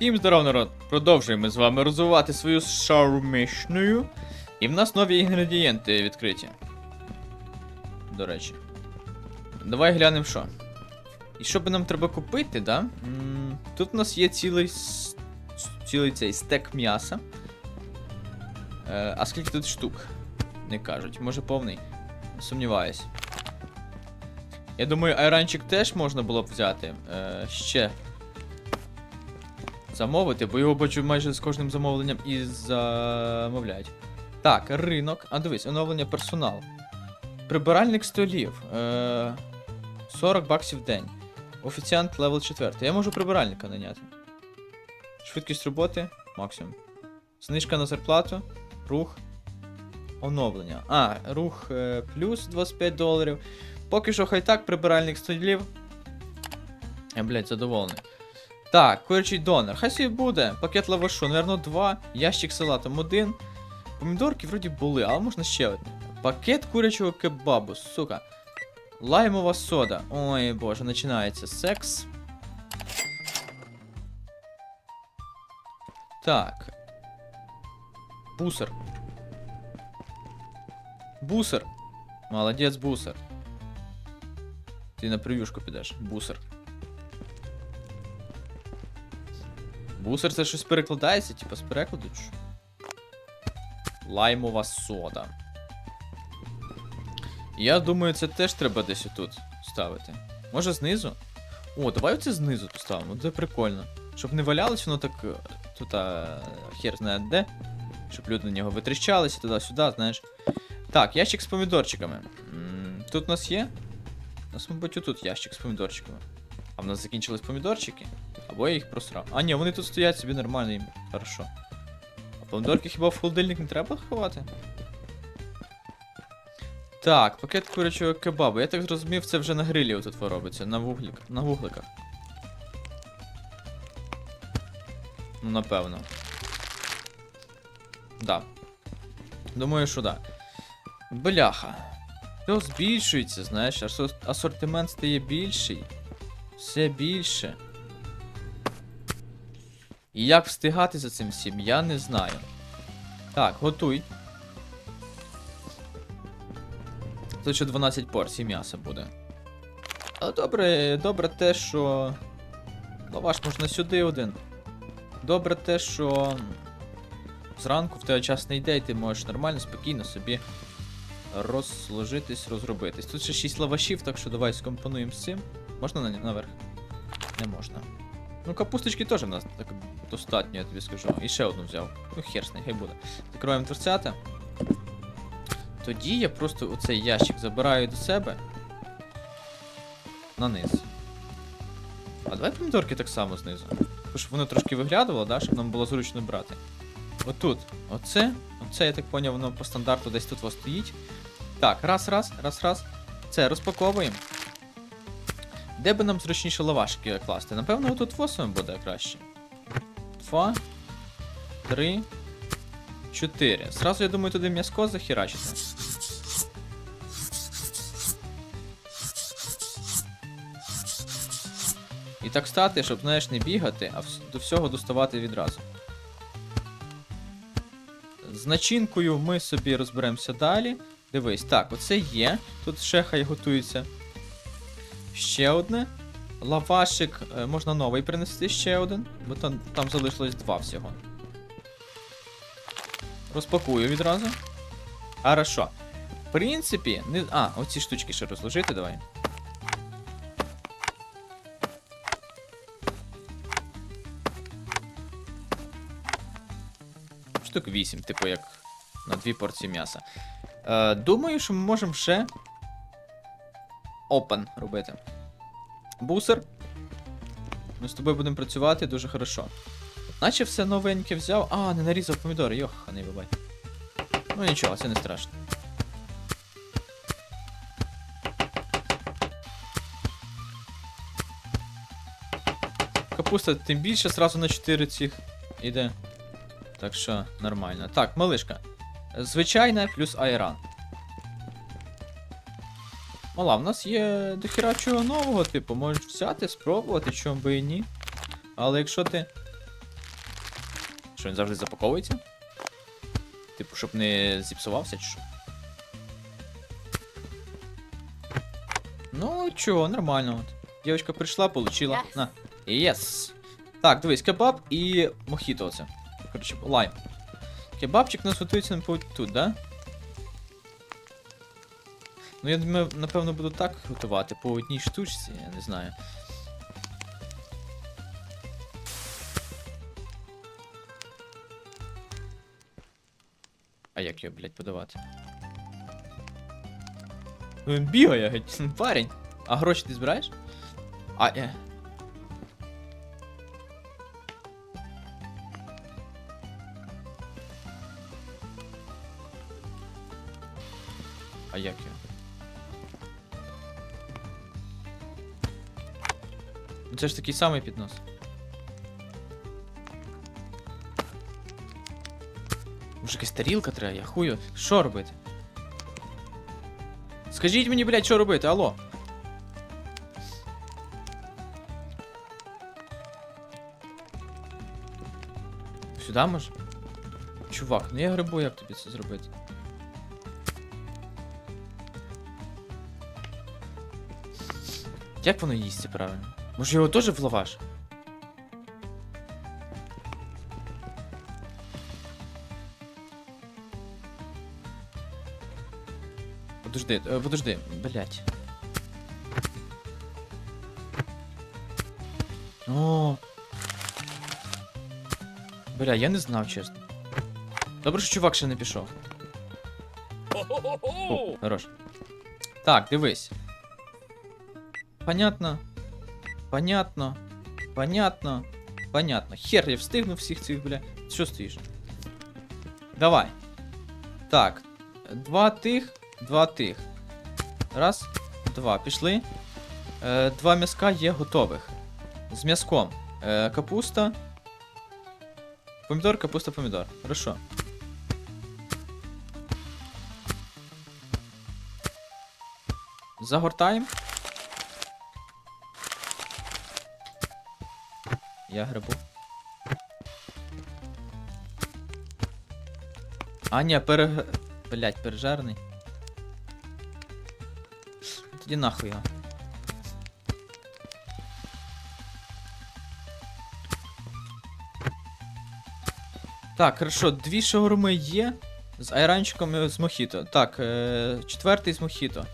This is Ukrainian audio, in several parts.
Всім здоров, народ! Продовжуємо з вами розвивати свою шаурмишною. І в нас нові інгредієнти відкриті. До речі. Давай глянемо що. І що би нам треба купити, да? Тут у нас є цілий, цілий цей стек м'яса. Е, а скільки тут штук? Не кажуть. Може повний? Сумніваюсь. Я думаю, айранчик теж можна було б взяти. Е, ще замовити, бо його бачу майже з кожним замовленням і замовляють. Так, ринок. А дивись, оновлення персоналу. Прибиральник столів. Е, 40 баксів в день. Офіціант левел 4. Я можу прибиральника наняти. Швидкість роботи максимум. Знижка на зарплату. Рух. Оновлення. А, рух е, плюс 25 доларів. Поки що хай так, прибиральник столів. Я, блядь, задоволений. Так, курячий донор. Хай собі буде. Пакет лавашу, наверно, два. Ящик салатом один. Помідорки вроді були, але можна ще одне. Пакет курячого кебабу, сука. Лаймова сода. Ой боже, починається секс. Так. Бусер. Бусер. Молодець, бусер. Ти на прев'юшку підеш. Бусер. Бусер це щось перекладається, типа з перекладу? Лаймова сода. Я думаю, це теж треба десь отут ставити. Може знизу? О, давай оце знизу поставимо, це прикольно. Щоб не валялось воно так. е, Тут а, хер знає де. Щоб люди на нього витріщалися туди-сюди, знаєш. Так, ящик з помідорчиками. Тут у нас є? У нас, мабуть, отут ящик з помідорчиками. А в нас закінчились помідорчики? Або я їх просрав. А, ні, вони тут стоять собі нормально їм. Хорошо. А помідорки хіба в холодильник не треба ховати? Так, пакет курячого кебабу. Я так зрозумів, це вже на грилі тут робиться, на вуглік, на вугликах. Ну, напевно. Да. Думаю, що да. Бляха. Все збільшується, знаєш, асортимент стає більший. Все більше. І як встигати за цим всім, я не знаю. Так, готуй. Тут ще 12 порцій м'яса буде. Але добре, добре те, що. Лаваш можна сюди один. Добре те, що. Зранку в тебе час не йде, і ти можеш нормально, спокійно собі розложитись, розробитись. Тут ще 6 лавашів, так що давай скомпонуємо з цим. Можна на наверх? Не можна. Ну, капусточки теж в нас так достатньо, я тобі скажу. І ще одну взяв. Ну, хер з хай буде. Закриваємо дверцята. Тоді я просто оцей ящик забираю до себе. На низ. А давай помідорки так само знизу. Бо щоб воно трошки виглядувало, да, щоб нам було зручно брати. Отут. Оце. Оце, я так поняв, воно по стандарту десь тут ось стоїть. Так, раз, раз, раз, раз. Це розпаковуємо. Де би нам зручніше лавашки класти? Напевно, отут восьмим буде краще. Два. Три. Чотири. Зразу, я думаю, туди м'яско захерачити. І так стати, щоб, знаєш, не бігати, а до всього доставати відразу. З начинкою ми собі розберемося далі. Дивись, так, оце є. Тут ще хай готується. Ще одне. Лавашик е, можна новий принести ще один, бо там, там залишилось два всього. Розпакую відразу. Хорошо. В принципі, не. А, оці штучки ще розложити, давай. Штук 8, типу як на дві порції м'яса. Е, думаю, що ми можемо ще. Open робити. Бусер. Ми з тобою будемо працювати дуже хорошо. Наче все новеньке взяв. А, не нарізав помідори, йох, не бабай. Ну нічого, це не страшно. Капуста тим більше зразу на 4 цих іде. Так що нормально. Так, малишка. Звичайна плюс айран. Мала, в нас є дохіра чого нового, типу, можеш взяти, спробувати, чому би і ні. Але якщо ти Що він завжди запаковується? Типу, щоб не зіпсувався чи що? Ну, чого, нормально. От. Дівчинка прийшла, получила. Yes. На. Єс. Так, дивись, кебаб і мохіто оце. Коротше, лайм. Кебабчик у нас готується тут, да? Ну, я думаю, напевно, буду так готувати по одній штучці, я не знаю. А як його, блядь, подавати? Ну, Він бігає, геть, парень. А гроші ти збираєш? А, е. А як його? Це ж такий самий піднос. Може якась тарілка треба, я хую. Що робити? Скажіть мені, блядь, що робити, алло. Сюди може? Чувак, ну я грибу, як тобі це зробити? Як воно їсться правильно? Може його теж в лаваш? Подожди, е, подожди, блять. О. Бля, я не знав, чесно. Добре, що чувак ще не пішов. О, хорош. Так, дивись. Понятно. Понятно. Понятно. Понятно. Хер я встигну всіх цих, бля. Що стоїш? Давай. Так. Два тих, два тих. Раз, два. Пішли. Е, два м'язка є готових. З м'язком. Е, капуста. Помідор, капуста, помідор. Хорошо. Загортаємо. Я грибу. А, ні, перег... Блять, пережарний. Тоді нахуй його. Так, хорошо, дві шаурми є. З айранчиком і з мохіто. Так, е- четвертий з мохіто.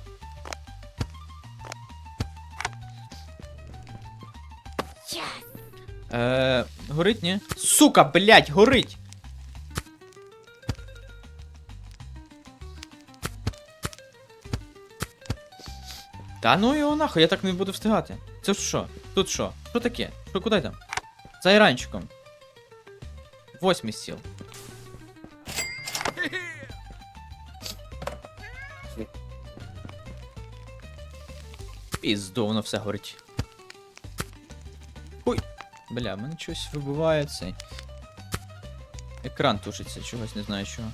Е, горить, ні? Сука, блять, горить! Та ну його нахуй, я так не буду встигати. Це що? Тут що? Що таке? Що куди там? За айранчиком. Восьмий. Пізду, воно все горить. Бля, в мене щось вибиває цей. Екран тушиться, чогось не знаю чого.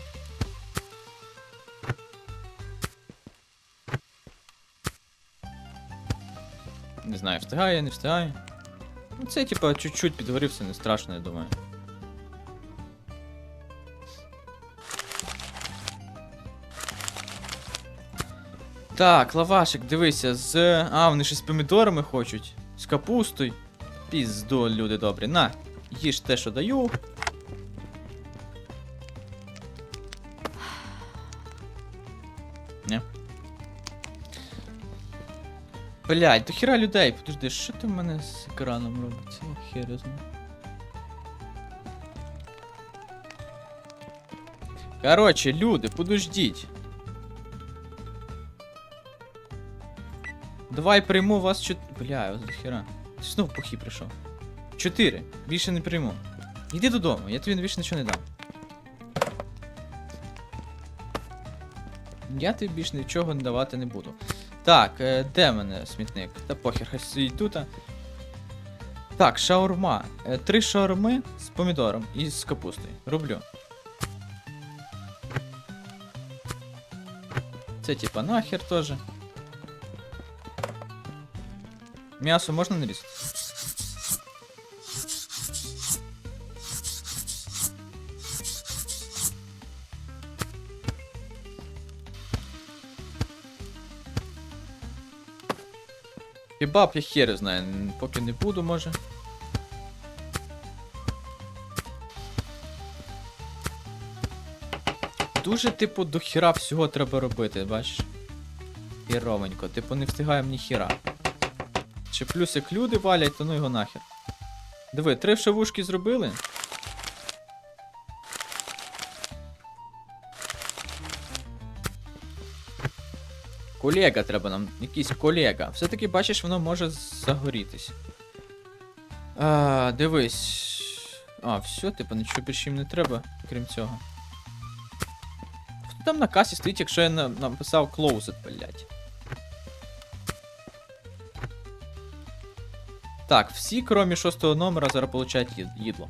Не знаю, встигає, не встигає. Ну це типа чуть-чуть підгорів, це не страшно, я думаю. Так, лавашик, дивися, з. А, вони ще з помідорами хочуть. З капустою. Пізду, люди добрі. На, їж те, що даю. Не. Блять, до хіра людей, подожди, що там в мене з екраном робиться? Я хер знаю. Короче, люди, подождіть. Давай прийму вас чот... Бля, ось до хіра. Ти знов похі прийшов. Чотири. Більше не прийму. Іди додому, я тобі більше нічого не дам. Я тобі більше нічого не давати не буду. Так, е, де мене смітник? Та похер, хай стоїть тут. Так, шаурма. Е, Три шаурми з помідором і з капустою. Роблю. Це типа нахер теж. Мясо можно нарезать? Кебаб я хер знаю, поки не буду, може. Дуже, типу, до хіра всього треба робити, бачиш? Хіровенько, типу не встигаємо ні хіра. Чи плюсик люди валять, то ну його нахер. Диви, три шавушки зробили. Колега треба нам, якийсь колега. Все-таки, бачиш, воно може загорітись. А, дивись. А, все, типу, нічого більше їм не треба, крім цього. Хто там на касі стоїть, якщо я написав closed, блядь? Так, всі, крім шостого номера, зараз получають їд- їдло.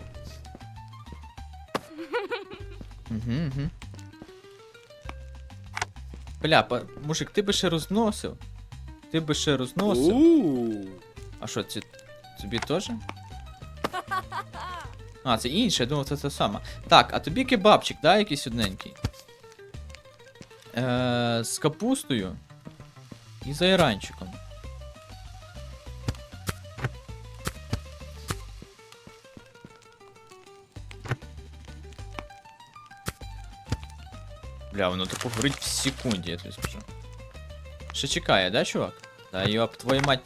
Угу, угу. Бля, па- мужик, ти би ще розносив. Ти би ще розносив. А що, це тобі теж? А, це інше, я думав, це те саме. Так, а тобі кебабчик, да, якийсь одненький? Е, з капустою і з айранчиком. Бля, воно тупо горить в секунді, я тобі скажу. Ще чекає, да, чувак? Да, йоп, твою мать.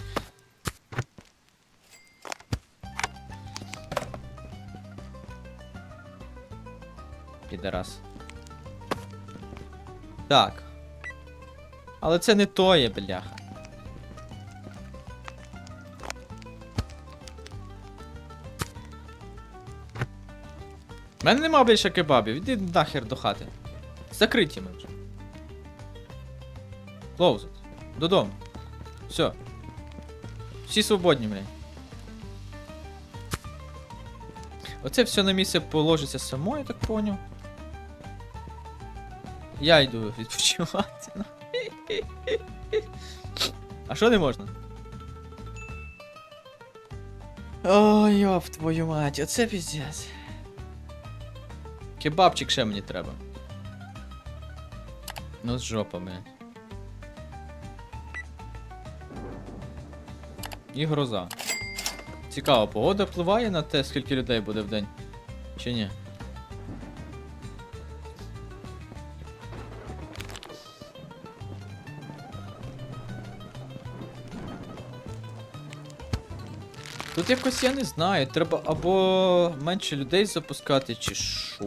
Підарас. Так. Але це не тоє, бляха. У мене нема більше кебабів, іди нахер до хати. Закриті вже. Closed. Додому. Все. Всі свободні, блядь. Оце все на місце положиться само, я так поняв. Я йду відпочивати. ну. А що не можна? Ой, йоп, твою мать, оце піздець. Кебабчик ще мені треба. Ну з жопами. І гроза. Цікаво, погода впливає на те, скільки людей буде в день? Чи ні? Тут якось я не знаю, треба або менше людей запускати, чи що.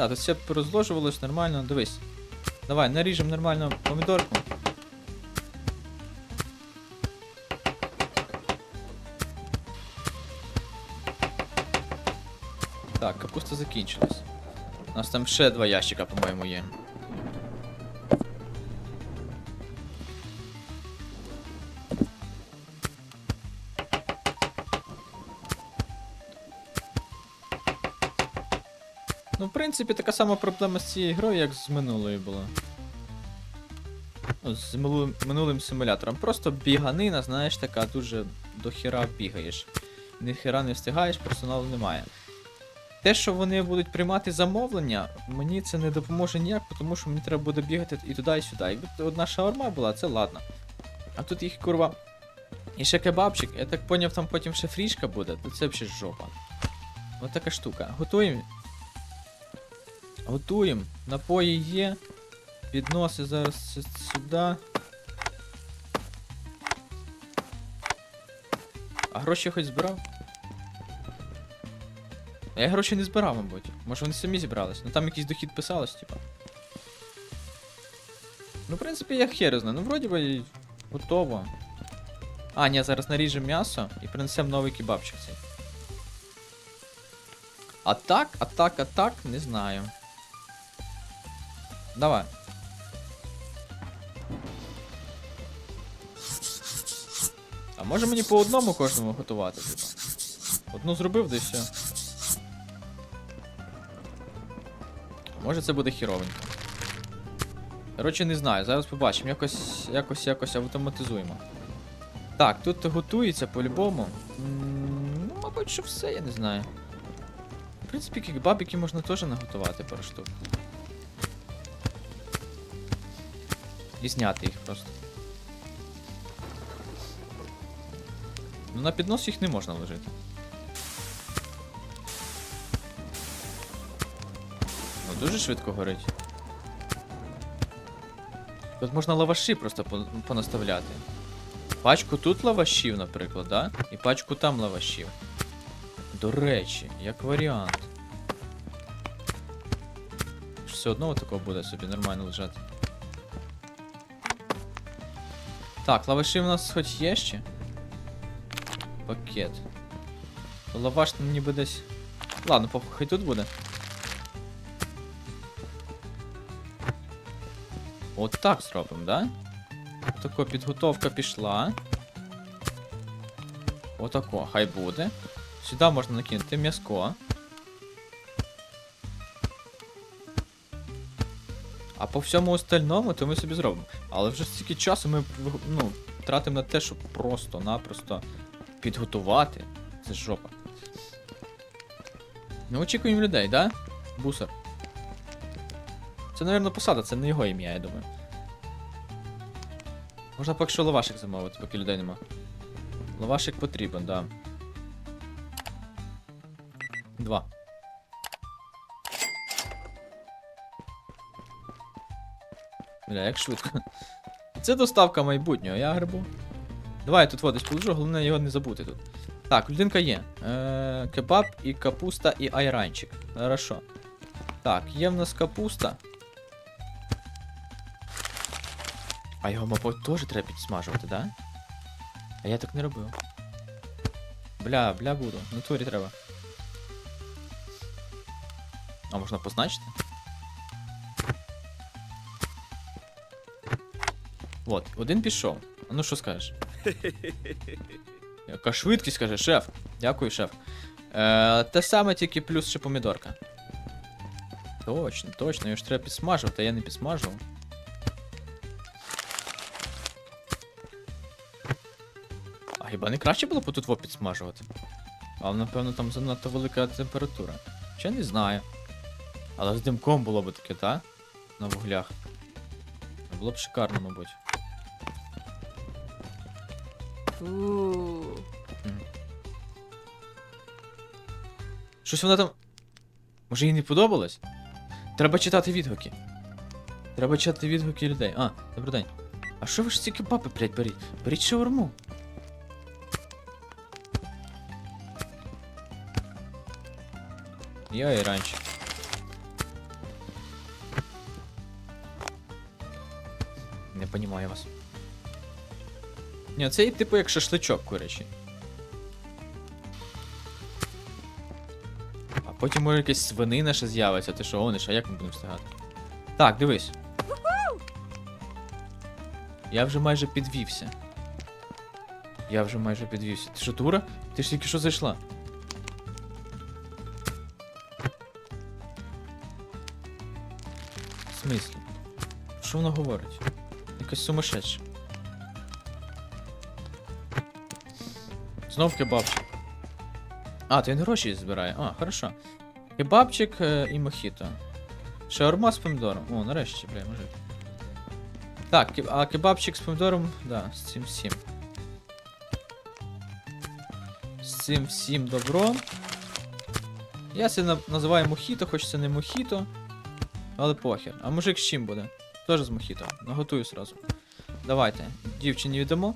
Да, тут все розложувалось нормально, дивись. Давай, наріжемо нормально помідорку. Так, капуста закінчилась. У нас там ще два ящика, по-моєму, є. Принципі, така сама проблема з цією грою, як з минулою була. З минулим, симулятором. Просто біганина, знаєш, така дуже до хіра бігаєш. Ні хіра не встигаєш, персоналу немає. Те, що вони будуть приймати замовлення, мені це не допоможе ніяк, тому що мені треба буде бігати і туди, і сюди. Якби одна шаурма була, це ладно. А тут їх курва. І ще кебабчик, я так поняв, там потім ще фрішка буде, то це взагалі жопа. Ось така штука. Готуємо. Готуємо. Напої є. Підноси зараз сюди. А гроші хоч збирав? Я гроші не збирав, мабуть. Може вони самі зібрались. Ну там якийсь дохід писалось, типа. Ну, в принципі, я хер знаю. Ну, вроді би готово. А, ні, зараз наріжемо м'ясо і принесемо новий кебабчик цей. А так, а так, а так, не знаю. Давай. А може мені по одному кожному готувати, типа? Одну зробив, і все. Може це буде хіровенько. Коротше, не знаю, зараз побачимо. Якось, якось, якось автоматизуємо. Так, тут готується по-любому. Ну, мабуть, що все, я не знаю. В принципі, кікбабіки можна теж наготувати пару штук. І зняти їх просто. Ну на піднос їх не можна ложити. Ну дуже швидко горить. Тут можна лаваші просто понаставляти. Пачку тут лавашів, наприклад, да? І пачку там лавашів. До речі, як варіант. Все одно такого буде собі нормально лежати. Так, лаваші в нас хоч є ще. Пакет. Лаваш там ніби десь. Ладно, хай тут буде. От так зробимо, да? Тако підготовка пішла. Отако, хай буде. Сюди можна накинути м'яско. А по всьому остальному то ми собі зробимо. Але вже стільки часу ми ну, тратимо на те, щоб просто-напросто підготувати. Це жопа. Ми очікуємо людей, да? Бусер. Це, напевно, посада, це не його ім'я, я думаю. Можна поки що лавашик замовити, поки людей нема. Лавашик потрібен, да. Два. Бля, як швидко. Це доставка майбутнього, я грибу. Давай я тут водись положу, головне його не забути тут. Так, людинка є. Е, кебаб і капуста і айранчик. Хорошо. Так, є в нас капуста. А його, мабуть, теж треба підсмажувати, да? А я так не робив. Бля, бля буду. В натурі треба. А можна позначити? От, один пішов. А ну що скажеш? Яка швидкість каже, шеф. Дякую, шеф. Е, те саме, тільки плюс ще помідорка. Точно, точно, його ж треба підсмажувати, а я не підсмажував. А хіба не краще було б тут во підсмажувати? Але напевно там занадто велика температура. Ще не знаю. Але з димком було б таке, та? На вуглях. Було б шикарно, мабуть. Ooh. Щось вона там. Може їй не подобалось? Треба читати відгуки. Треба читати відгуки людей. А, добрий день. А що ви ж ці кебаби, блядь, беріть? Беріть шаурму. Я і раніше. Не понімаю вас. Ні, це типу як шашличок курячий. А потім може якась свинина ще з'явиться, ти що гониш, а як ми будемо встигати? Так, дивись. Я вже майже підвівся. Я вже майже підвівся. Ти що, дура? Ти ж тільки що зайшла. В смислі? Що вона говорить? Якась сумасшедша. Знов кебабчик. А, то він гроші збирає. А, хорошо. Кебабчик е, і мохіто. Шаурма з помідором. О, нарешті, бля, мужик. Так, ке- а кебабчик з помідором, да, з цим всім. З цим всім добро. Я це називаю мохіто, хоч це не мохіто. Але похер. А мужик з чим буде? Теж з мохіто. Наготую сразу. Давайте. Дівчині віддамо.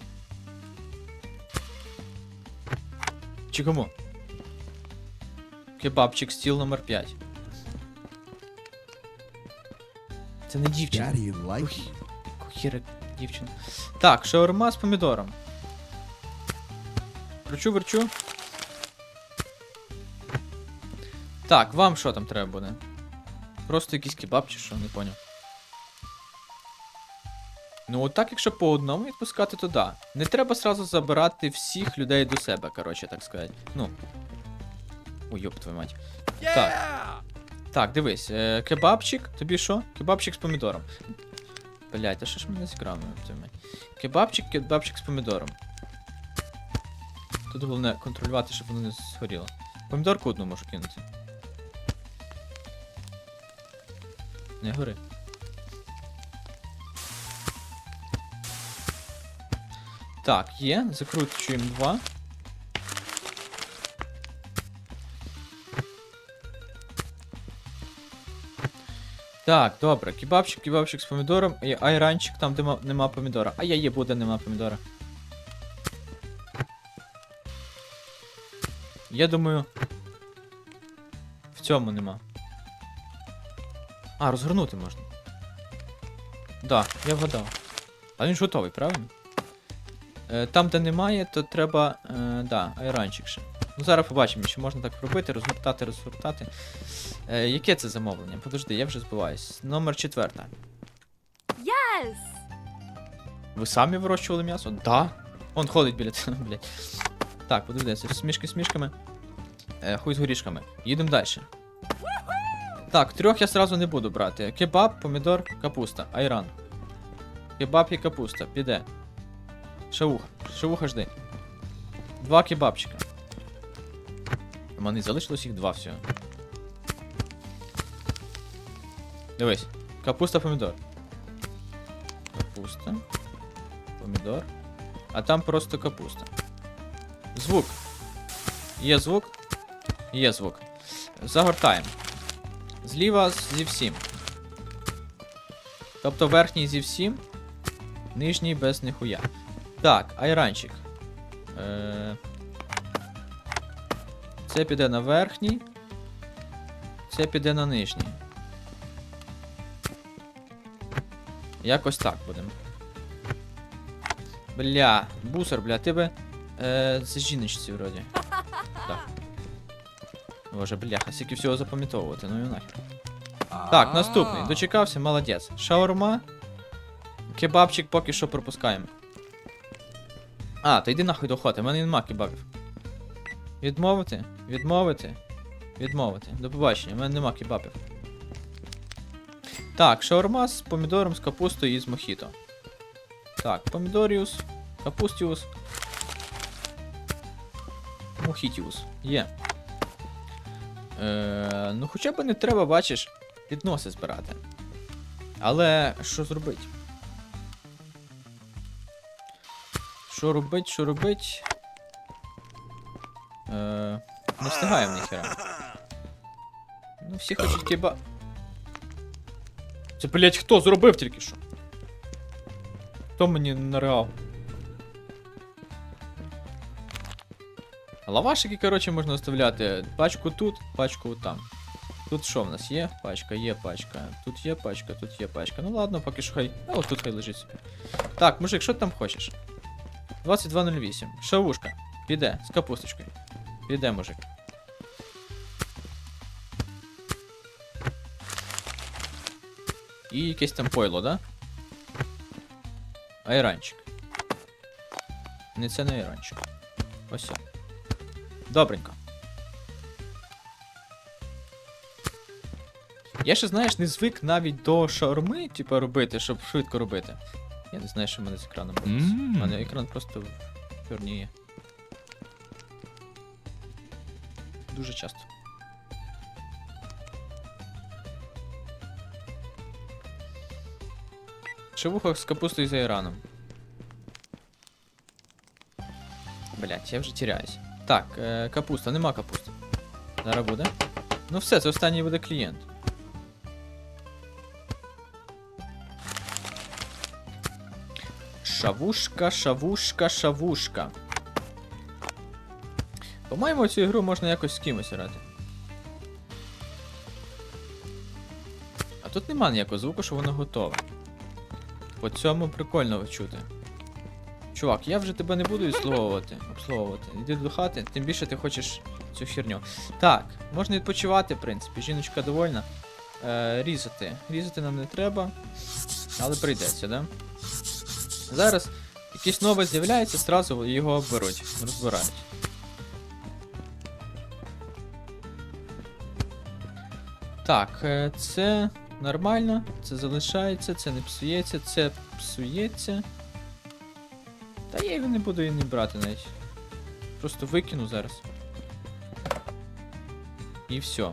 Чи кому? Кебабчик стіл номер 5. Це не дівчина. Кухіра дівчина. Так, шаурма з помідором. Кручу, верчу. Так, вам що там треба буде? Просто якийсь кебаб чи що, не поняв. Ну, от так, якщо по одному відпускати, то да. Не треба сразу забирати всіх людей до себе, коротше, так сказати. Ну. Ой, йоп, твою мать. Так. Так, дивись, е, кебабчик, тобі що? Кебабчик з помідором. Блять, а що ж мене з мать? Кебабчик, кебабчик з помідором. Тут головне контролювати, щоб воно не згоріло. Помідорку одну можу кинути. Не гори. Так, є, закручуємо два. Так, добре, кебабчик, кебабчик з помідором айранчик там, де нема помідора. А я є, буде, нема помідора. Я думаю. В цьому нема. А, розгорнути можна. Да, я вгадав. А він ж готовий, правильно? Е, там, де немає, то треба. Е, да, айранчик ще. Ну, зараз побачимо, що можна так робити, розгортати, розгортати. Е, яке це замовлення? Подожди, я вже збиваюсь. Номер четверта. Yes! Ви самі вирощували м'ясо? Да. Он ходить біля цього, блядь. Так, подивіться, це смішки з мішками. Е, хуй з горішками. Їдемо далі. Так, трьох я сразу не буду брати. Кебаб, помідор, капуста, айран. Кебаб і капуста, піде. Шавуха. Шавуха жди. Два кебабчика. У мене залишилось їх два всього. Дивись. Капуста, помідор. Капуста. Помідор. А там просто капуста. Звук. Є звук. Є звук. Загортаємо. Зліва зі всім. Тобто верхній зі всім, нижній без ніхуя. Так, айранчик. Е... Це піде на верхній. Це піде на нижній. Якось так будемо. Бля, бусер, бля, ти би. Е, це жіночці вроді. Так. Боже, бляха, скільки всього запам'ятовувати, ну і нахер. Так, наступний. Дочекався, молодець. Шаурма. Кебабчик поки що пропускаємо. А, то йди нахуй до хоти, в мене нема кебабів. Відмовити? Відмовити? Відмовити. До побачення, в мене нема кебабів. Так, шаурма з помідором, з капустою і з мохіто. Так, помідоріус, капустіус. Мохітіус. Є. Е, ну хоча б не треба, бачиш, підноси збирати. Але що зробить? Що робить, що робить? Е, не встигаємо ніхера. Ну, всі хочуть кеба. Це, блять, хто зробив тільки що? Хто мені нареал? Лавашики, коротше, можна оставляти пачку тут, пачку там. Тут що в нас є? Пачка, є пачка. Тут є пачка, тут є пачка. Ну ладно, поки що хай. А от тут хай лежить. Так, мужик, що ти там хочеш? 22.08. Шавушка. Піде, з капусточкою. Піде, мужик. І якесь там пойло, да? Айранчик. Не це не айранчик. Ось. Добренько. Я ще, знаєш, не звик навіть до шаурми, типу, робити, щоб швидко робити. Я не знаю, що в мене з екраном. Мм. У мене екран просто чорніє. Дуже часто. Шевуха з капустою за Іраном. Блять, я вже тіряюсь. Так, е, капуста, нема капусти. Зараз буде. Ну все, це останній буде клієнт. Шавушка, шавушка, шавушка. По-моєму, цю ігру можна якось з кимось грати. А тут нема ніякого звуку, що воно готове. По цьому прикольно чути. Чувак, я вже тебе не буду обслуговувати. обслуговувати. Йди до хати, тим більше ти хочеш цю херню. Так, можна відпочивати, в принципі. Жіночка довольна. Е, різати. Різати нам не треба. Але прийдеться, да? Зараз якийсь нове з'являється, зразу його беруть, розбирають. Так, е, це нормально, це залишається, це не псується, це псується. Та я його не буду і не брати навіть. Просто викину зараз. І все.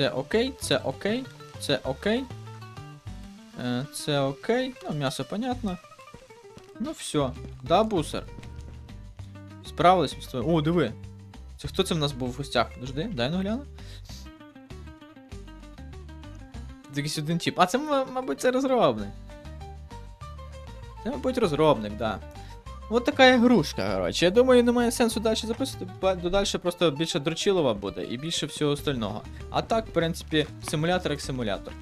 Це окей, це окей. Це окей. Е, Це окей. Ну, м'ясо понятно. Ну все. Да, бусер. Справились ми з тобою. О, диви. Це хто це в нас був в гостях? Подожди, дай ну гляну. Якийсь один тип. А це, мабуть, це розробник. Це, мабуть, розробник, да. От така ігрушка, коротше. Я думаю, немає сенсу далі записувати, бо далі просто більше дрочилова буде і більше всього остального. А так, в принципі, симулятор як симулятор.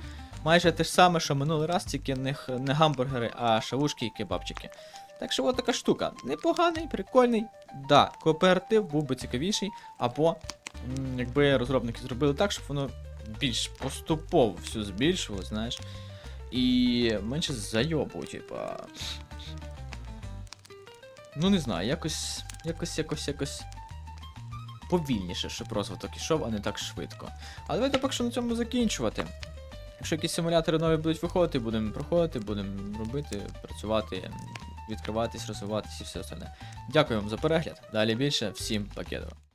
Майже те ж саме, що минулий раз, тільки не, не гамбургери, а шавушки і кебабчики. Так що от така штука. Непоганий, прикольний. Да, кооператив був би цікавіший, або якби розробники зробили так, щоб воно більш поступово все збільшило, знаєш. І менше зайобу, типа. Ну не знаю, якось. Якось, якось, якось. Повільніше, щоб розвиток ішов, а не так швидко. А давайте поки що на цьому закінчувати. Якщо якісь симулятори нові будуть виходити, будемо проходити, будемо робити, працювати, відкриватись, розвиватись і все остальне. Дякую вам за перегляд. Далі більше. Всім пакетово.